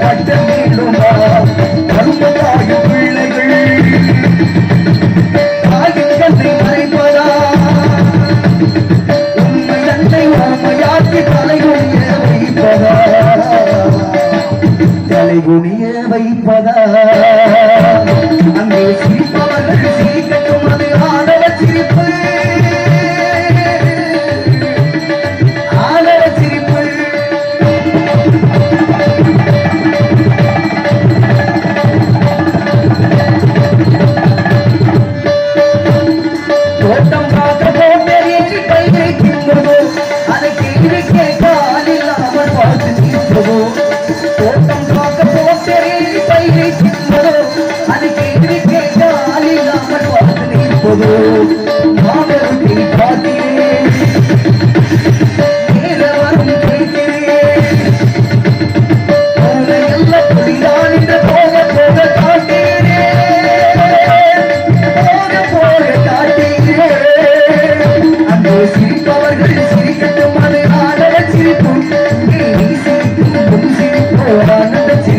கட்ட வேண்டுமா? கரும்பதாக பிள்ளைகள். காகிதத்தை மறைப்பதா? உண்மை அன்னை உண்மையாக்கி தலைகுனிய தலைகுனிய வைப்பதா? ప్రభు కోటం కాకపోతే పై చిందరు అని కేంద్రీకే గాలి లామటు అదని పొదు. మాదరు నీ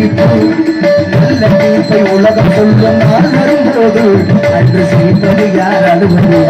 செய்தோம் நல்ல தீர்ப்பை உலகம் சொல்லும் நாள் வரும்போது அன்று செய்தது யார் அனுமதி